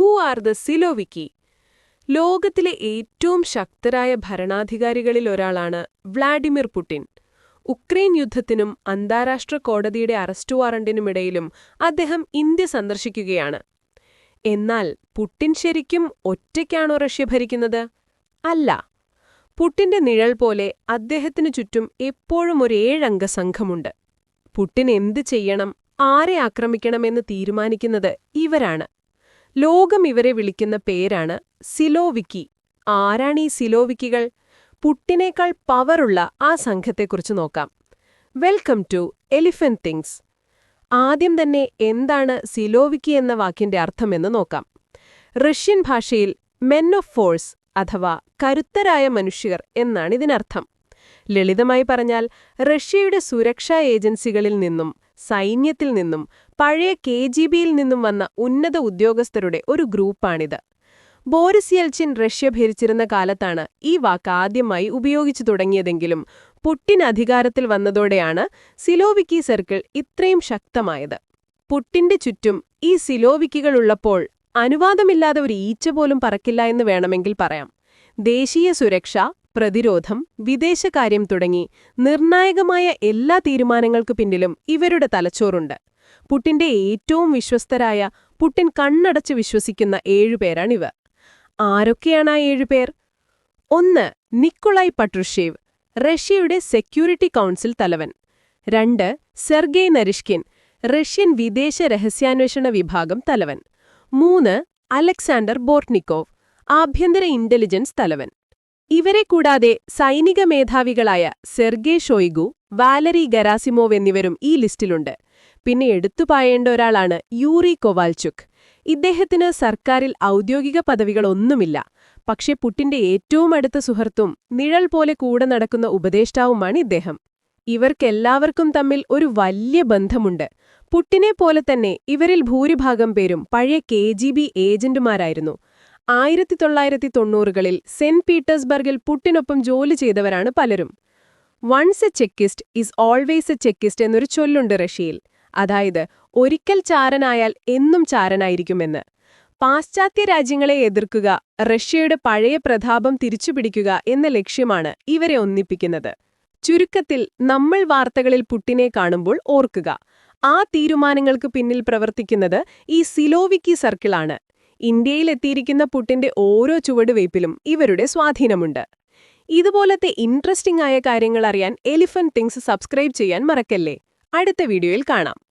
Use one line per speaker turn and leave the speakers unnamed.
Who are the സിലോവിക്കി ലോകത്തിലെ ഏറ്റവും ശക്തരായ ഭരണാധികാരികളിൽ ഒരാളാണ് വ്ളാഡിമിർ പുടിൻ. ഉക്രൈൻ യുദ്ധത്തിനും അന്താരാഷ്ട്ര കോടതിയുടെ അറസ്റ്റ് വാറണ്ടിനുമിടയിലും അദ്ദേഹം ഇന്ത്യ സന്ദർശിക്കുകയാണ്. എന്നാൽ പുട്ടിൻ ശരിക്കും ഒറ്റയ്ക്കാണോ റഷ്യ ഭരിക്കുന്നത്? അല്ല. പുട്ടിന്റെ നിഴൽ പോലെ അദ്ദേഹത്തിനു ചുറ്റും എപ്പോഴും ഒരു ഏഴംഗ സംഘമുണ്ട്. പുട്ടിൻ എന്ത് ചെയ്യണം ആരെ ആക്രമിക്കണമെന്ന് തീരുമാനിക്കുന്നത് ഇവരാണ്. ലോകം ഇവരെ വിളിക്കുന്ന പേരാണ് സിലോവിക്കി. ആരാണ് ഈ സിലോവിക്കികൾ? പുട്ടിനേക്കാൾ പവറുള്ള ആ സംഘത്തെക്കുറിച്ച് നോക്കാം. Welcome to elephant things. ആദ്യം തന്നെ എന്താണ് സിലോവിക്കി എന്ന വാക്കിന്റെ അർത്ഥമെന്ന് നോക്കാം. റഷ്യൻ ഭാഷയിൽ മെൻ ഓഫ് ഫോഴ്സ് അഥവാ കരുത്തരായ മനുഷ്യർ എന്നാണ് ഇതിനർത്ഥം. ലളിതമായി പറഞ്ഞാൽ റഷ്യയുടെ സുരക്ഷാ ഏജൻസികളിൽ നിന്നും സൈന്യത്തിൽ നിന്നും പഴയ കെ ജി ബിയിൽ നിന്നും വന്ന ഉന്നത ഉദ്യോഗസ്ഥരുടെ ഒരു ഗ്രൂപ്പാണിത്. ബോറിസ് യെൽച്ചിൻ റഷ്യ ഭരിച്ചിരുന്ന കാലത്താണ് ഈ വാക്ക് ആദ്യമായി ഉപയോഗിച്ചു തുടങ്ങിയതെങ്കിലും പുട്ടിൻ അധികാരത്തിൽ വന്നതോടെയാണ് സിലോവിക്കി സർക്കിൾ ഇത്രയും ശക്തമായത്. പുട്ടിന്റെ ചുറ്റും ഈ സിലോവിക്കികളുള്ളപ്പോൾ അനുവാദമില്ലാതെ ഒരു ഈച്ച പോലും പറക്കില്ല എന്ന് വേണമെങ്കിൽ പറയാം. ദേശീയ സുരക്ഷ പ്രതിരോധം വിദേശകാര്യം തുടങ്ങി നിർണായകമായ എല്ലാ തീരുമാനങ്ങൾക്കു പിന്നിലും ഇവരുടെ തലച്ചോറുണ്ട്. പുട്ടിന്റെ ഏറ്റവും വിശ്വസ്തരായ പുട്ടിൻ കണ്ണടച്ച് വിശ്വസിക്കുന്ന ഏഴുപേരാണിവ ആരൊക്കെയാണ് ആ ഏഴുപേർ ഒന്ന് നിക്കുളായ് പട്രുഷേവ് റഷ്യയുടെ സെക്യൂരിറ്റി കൗൺസിൽ തലവൻ. രണ്ട് സെർഗെയ് നരിഷ്കിൻ റഷ്യൻ വിദേശ രഹസ്യാന്വേഷണ വിഭാഗം തലവൻ. മൂന്ന് അലക്സാണ്ടർ ബോർട്ട്നിക്കോവ് ആഭ്യന്തര ഇന്റലിജൻസ് തലവൻ. ഇവരെ കൂടാതെ സൈനിക മേധാവികളായ സെർഗെ ഷോയിഗു വാലറി ഗരാസിമോവ് എന്നിവരും ഈ ലിസ്റ്റിലുണ്ട്. പിന്നെ എടുത്തുപായേണ്ട ഒരാളാണ് യൂറി കൊവാൽചുക്. ഇദ്ദേഹത്തിന് സർക്കാരിൽ ഔദ്യോഗിക പദവികളൊന്നുമില്ല. പക്ഷേ പുട്ടിന്റെ ഏറ്റവും അടുത്ത സുഹൃത്തും നിഴൽ പോലെ കൂടെ നടക്കുന്ന ഉപദേഷ്ടാവുമാണ് ഇദ്ദേഹം. ഇവർക്കെല്ലാവർക്കും തമ്മിൽ ഒരു വലിയ ബന്ധമുണ്ട്. പുട്ടിനെ പോലെ തന്നെ ഇവരിൽ ഭൂരിഭാഗം പേരും പഴയ കെ ജി ബി ഏജന്റുമാരായിരുന്നു. ആയിരത്തി തൊള്ളായിരത്തി തൊണ്ണൂറുകളിൽ സെന്റ് പീറ്റേഴ്സ്ബർഗിൽ പുട്ടിനൊപ്പം ജോലി ചെയ്തവരാണ് പലരും. Once a chekist is always a chekist എന്നൊരു ചൊല്ലുണ്ട് റഷ്യയിൽ. അതായത് ഒരിക്കൽ ചാരനായാൽ എന്നും ചാരനായിരിക്കുമെന്ന്. പാശ്ചാത്യ രാജ്യങ്ങളെ എതിർക്കുക റഷ്യയുടെ പഴയ പ്രതാപം തിരിച്ചുപിടിക്കുക എന്ന ലക്ഷ്യമാണ് ഇവരെ ഒന്നിപ്പിക്കുന്നത്. ചുരുക്കത്തിൽ നമ്മൾ വാർത്തകളിൽ പുട്ടിനെ കാണുമ്പോൾ ഓർക്കുക. ആ തീരുമാനങ്ങൾക്ക് പിന്നിൽ പ്രവർത്തിക്കുന്നത് ഈ സിലോവിക്കി സർക്കിളാണ്. ഇന്ത്യയിലെത്തിയിരിക്കുന്ന പുട്ടിന്റെ ഓരോ ചുവടുവയ്പിലും ഇവരുടെ സ്വാധീനമുണ്ട്. ഇതുപോലത്തെ ഇൻട്രസ്റ്റിംഗ് ആയ കാര്യങ്ങൾ അറിയാൻ എലിഫന്റ് തിങ്സ് സബ്സ്ക്രൈബ് ചെയ്യാൻ മറക്കല്ലേ? അടുത്ത വീഡിയോയിൽ കാണാം.